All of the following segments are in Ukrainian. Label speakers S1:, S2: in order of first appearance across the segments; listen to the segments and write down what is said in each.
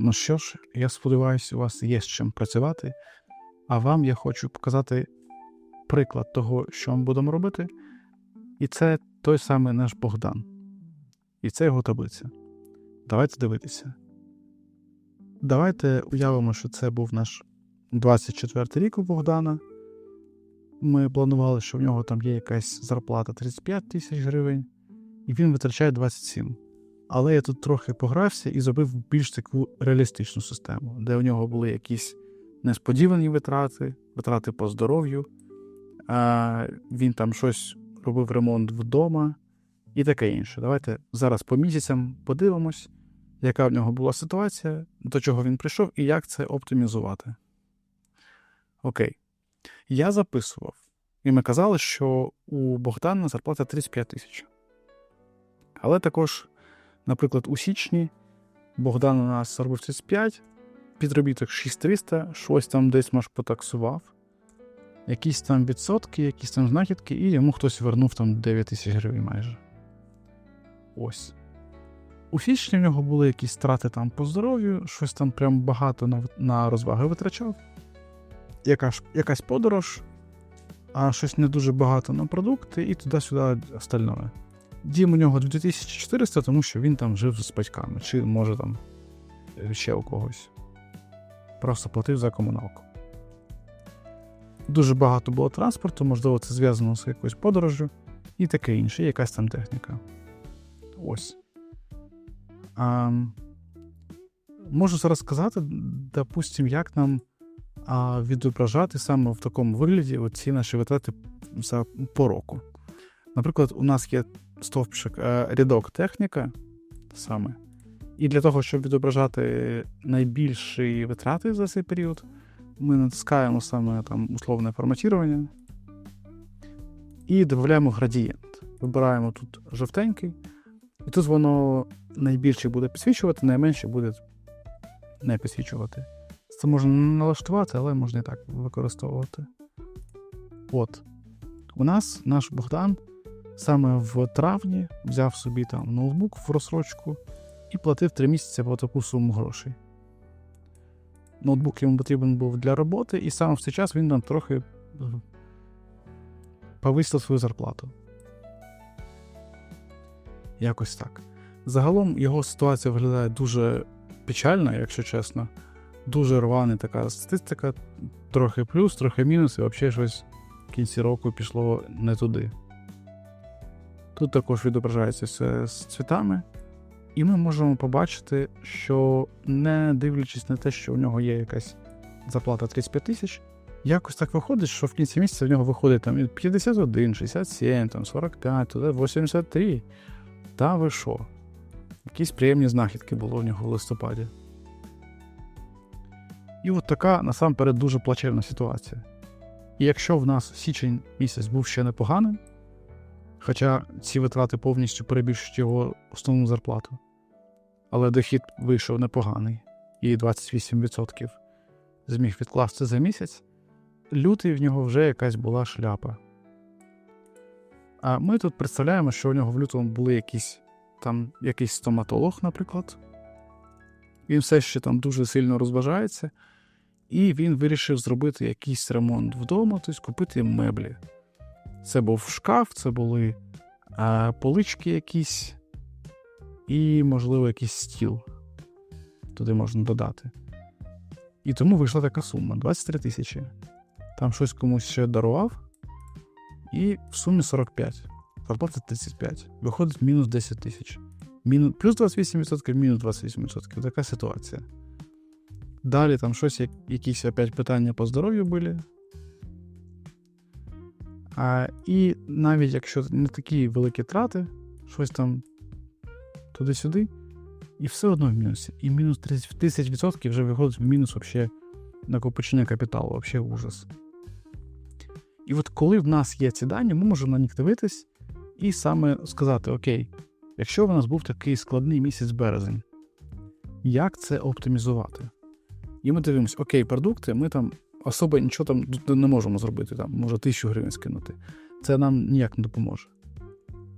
S1: Ну що ж, я сподіваюся, у вас є з чим працювати, а вам я хочу показати приклад того, що ми будемо робити. І це той самий наш Богдан. І це його таблиця. Давайте дивитися. Давайте уявимо, що це був наш 24 рік у Богдана. Ми планували, що в нього там є якась зарплата 35 тисяч гривень, і він витрачає 27. Але я тут трохи погрався і зробив більш таку реалістичну систему, де у нього були якісь несподівані витрати, витрати по здоров'ю, він там щось робив ремонт вдома і таке інше. Давайте зараз по місяцям подивимось, яка в нього була ситуація, до чого він прийшов і як це оптимізувати. Окей. Я записував, і ми казали, що у Богдана зарплата 35 тисяч. Але також, наприклад, у січні Богдан у нас заробив 35, підробіток 6300, щось там десь може потаксував, якісь там відсотки, якісь там знахідки, і йому хтось вернув там 9 тисяч гривень майже. Ось. У січні в нього були якісь страти там по здоров'ю, щось там прям багато на, на розваги витрачав. Яка якась подорож, а щось не дуже багато на продукти, і туди-сюди остальное. Дім у нього 2400, тому що він там жив з батьками, чи може там е, ще у когось. Просто платив за комуналку. Дуже багато було транспорту, можливо, це зв'язано з якоюсь подорожю і таке інше, якась там техніка. Ось. А, можу зараз сказати, допустим, як нам а, відображати саме в такому вигляді ці наші витрати за по року. Наприклад, у нас є стовпчик е, рядок техніка саме. І для того, щоб відображати найбільші витрати за цей період, ми натискаємо саме там условне форматування і додаємо градієнт. Вибираємо тут жовтенький, і тут воно найбільше буде підсвічувати, найменше буде не підсвічувати. Це можна налаштувати, але можна і так використовувати. От. У нас наш Богдан саме в травні взяв собі там ноутбук в розсрочку і платив 3 місяці по таку суму грошей. Ноутбук йому потрібен був для роботи, і саме в цей час він нам трохи повисив свою зарплату. Якось так. Загалом його ситуація виглядає дуже печально, якщо чесно. Дуже рвана така статистика, трохи плюс, трохи мінус, і взагалі щось в кінці року пішло не туди. Тут також відображається все з цвітами, і ми можемо побачити, що не дивлячись на те, що у нього є якась зарплата 35 тисяч, якось так виходить, що в кінці місяця в нього виходить там 51, 67, там 45, туди 83. Та ви що? Якісь приємні знахідки було у нього в листопаді. І от така насамперед дуже плачевна ситуація. І якщо в нас січень місяць був ще непоганим, хоча ці витрати повністю перебільшують його основну зарплату, але дохід вийшов непоганий і 28% зміг відкласти за місяць, лютий в нього вже якась була шляпа. А ми тут представляємо, що у нього в лютому були якісь там якийсь стоматолог, наприклад. Він все ще там дуже сильно розважається, і він вирішив зробити якийсь ремонт вдома, тобто купити меблі. Це був шкаф, це були а, полички якісь, і, можливо, якийсь стіл. Туди можна додати. І тому вийшла така сума: 23 тисячі. Там щось комусь ще дарував, і в сумі 45. Зарплата 35. Виходить мінус 10 тисяч. Мінус, плюс 28%, мінус 28%. Така ситуація. Далі там щось, якісь опять питання по здоров'ю були. А, І навіть якщо не такі великі трати, щось там туди-сюди, і все одно в мінусі. І мінус 30 тисяч відсотків вже виходить в мінус вообще накопичення капіталу, вообще ужас. І от коли в нас є ці дані, ми можемо на них дивитись і саме сказати: Окей, якщо в нас був такий складний місяць березень, як це оптимізувати? І ми дивимося, окей, продукти, ми там особо нічого там не можемо зробити, там, може тисячу гривень скинути. Це нам ніяк не допоможе.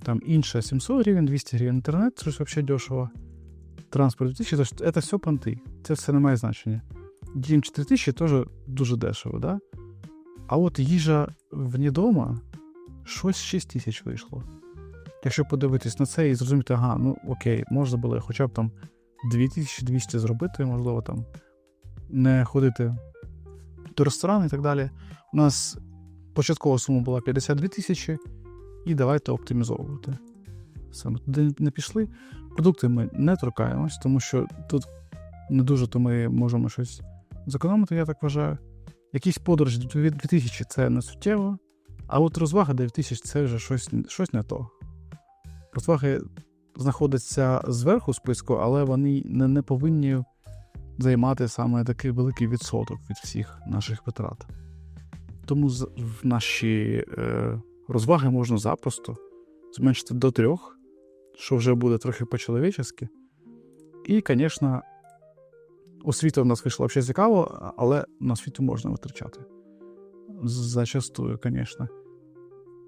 S1: Там інше 700 гривень, 200 гривень інтернет, щось взагалі дешево. Транспорт 2000, це все понти. це все не має значення. Дім 4000 теж дуже дешево, да? А от їжа вні дома щось 6 тисяч вийшло. Якщо подивитись на це і зрозуміти, ага, ну окей, можна було хоча б там 2200 зробити, можливо, там не ходити до ресторану і так далі. У нас початкова сума була 52 тисячі, і давайте оптимізовувати. Саме туди не пішли. Продукти ми не торкаємось, тому що тут не дуже то ми можемо щось зекономити, я так вважаю. Якісь подорожі 2000 це не суттєво, а от розвага 9000 це вже щось, щось не то. Розваги знаходяться зверху списку, але вони не, не повинні займати саме такий великий відсоток від всіх наших витрат. Тому в наші е, розваги можна запросто зменшити до трьох, що вже буде трохи по-чоловічески. І, звісно, освіта в нас вийшла взагалі цікаво, але на освіту можна витрачати. Зачастую, звісно.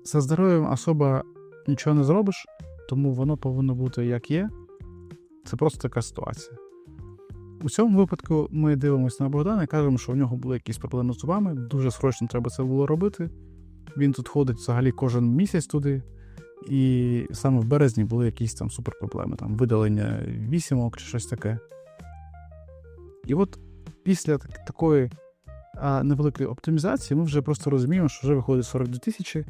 S1: За здоров'ям особа нічого не зробиш, тому воно повинно бути як є. Це просто така ситуація. У цьому випадку ми дивимося на Богдана і кажемо, що в нього були якісь проблеми з зубами, дуже срочно треба це було робити. Він тут ходить взагалі кожен місяць туди. І саме в березні були якісь там суперпроблеми, там видалення вісімок чи щось таке. І от після так- такої а, невеликої оптимізації ми вже просто розуміємо, що вже виходить 42 тисячі,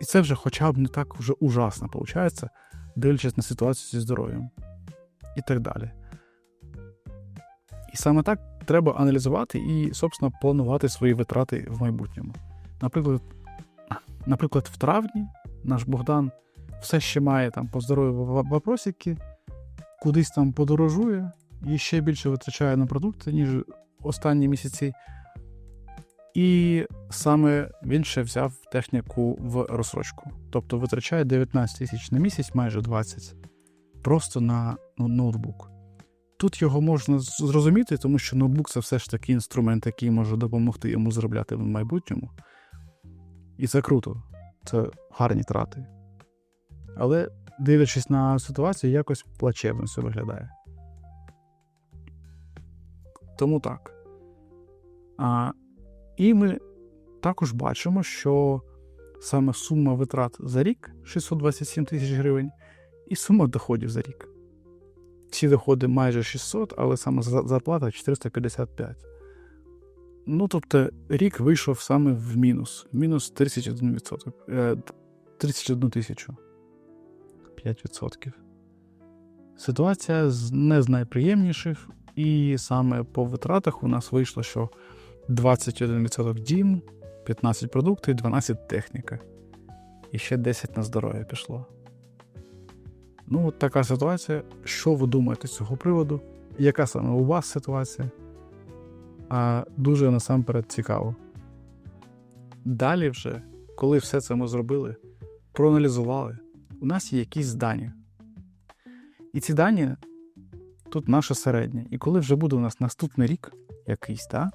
S1: і це вже хоча б не так вже ужасно виходить, дивлячись на ситуацію зі здоров'ям і так далі. І саме так треба аналізувати і, собственно, планувати свої витрати в майбутньому. Наприклад, наприклад, в травні наш Богдан все ще має там по здоров'ю вопросики, кудись там подорожує і ще більше витрачає на продукти, ніж останні місяці. І саме він ще взяв техніку в розсрочку. Тобто витрачає 19 тисяч на місяць, майже 20, просто на ну, ноутбук. Тут його можна зрозуміти, тому що ноутбук це все ж таки інструмент, який може допомогти йому заробляти в майбутньому. І це круто, це гарні трати. Але дивлячись на ситуацію, якось плачевно все виглядає. Тому так. А, і ми також бачимо, що саме сума витрат за рік 627 тисяч гривень, і сума доходів за рік. Ці доходи майже 600, але саме зарплата 455. Ну, тобто, рік вийшов саме в мінус. Мінус 31%. Е, 31 тисячу. 5%. Ситуація не з найприємніших, і саме по витратах у нас вийшло, що 21% дім, 15 продукти, 12 техніка. І ще 10 на здоров'я пішло. Ну, от така ситуація. Що ви думаєте з цього приводу? Яка саме у вас ситуація? А дуже насамперед цікаво. Далі вже, коли все це ми зробили, проаналізували, у нас є якісь дані. І ці дані тут наше середнє. І коли вже буде у нас наступний рік якийсь, так?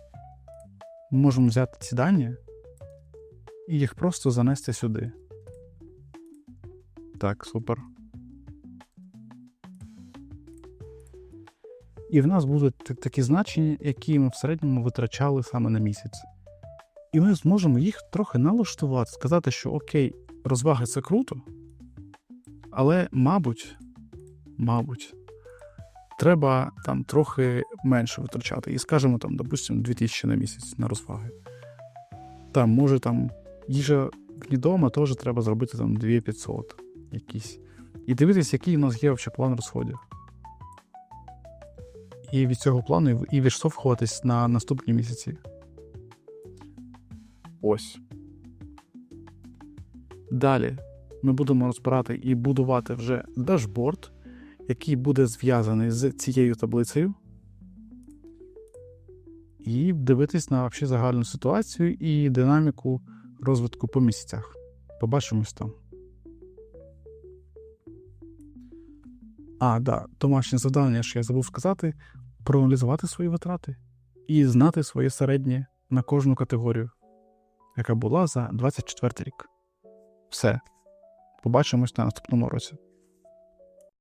S1: Ми можемо взяти ці дані і їх просто занести сюди. Так, супер. І в нас будуть такі значення, які ми в середньому витрачали саме на місяць. І ми зможемо їх трохи налаштувати, сказати, що окей, розваги це круто, але, мабуть, мабуть, треба там трохи менше витрачати. І скажемо, там, допустимо, 2000 на місяць на розваги. Там, може, там їжа вдома теж треба зробити там 2500 якісь. І дивитися, який у нас є взагалі план розходів. І від цього плану і- відштовхуватись на наступні місяці. Ось. Далі ми будемо розбирати і будувати вже дашборд, який буде зв'язаний з цією таблицею. І дивитись на вообще загальну ситуацію і динаміку розвитку по місяцях. Побачимось там. А, да, домашнє завдання, що я забув сказати, проаналізувати свої витрати і знати своє середнє на кожну категорію, яка була за 24 рік. Все. Побачимось на наступному році.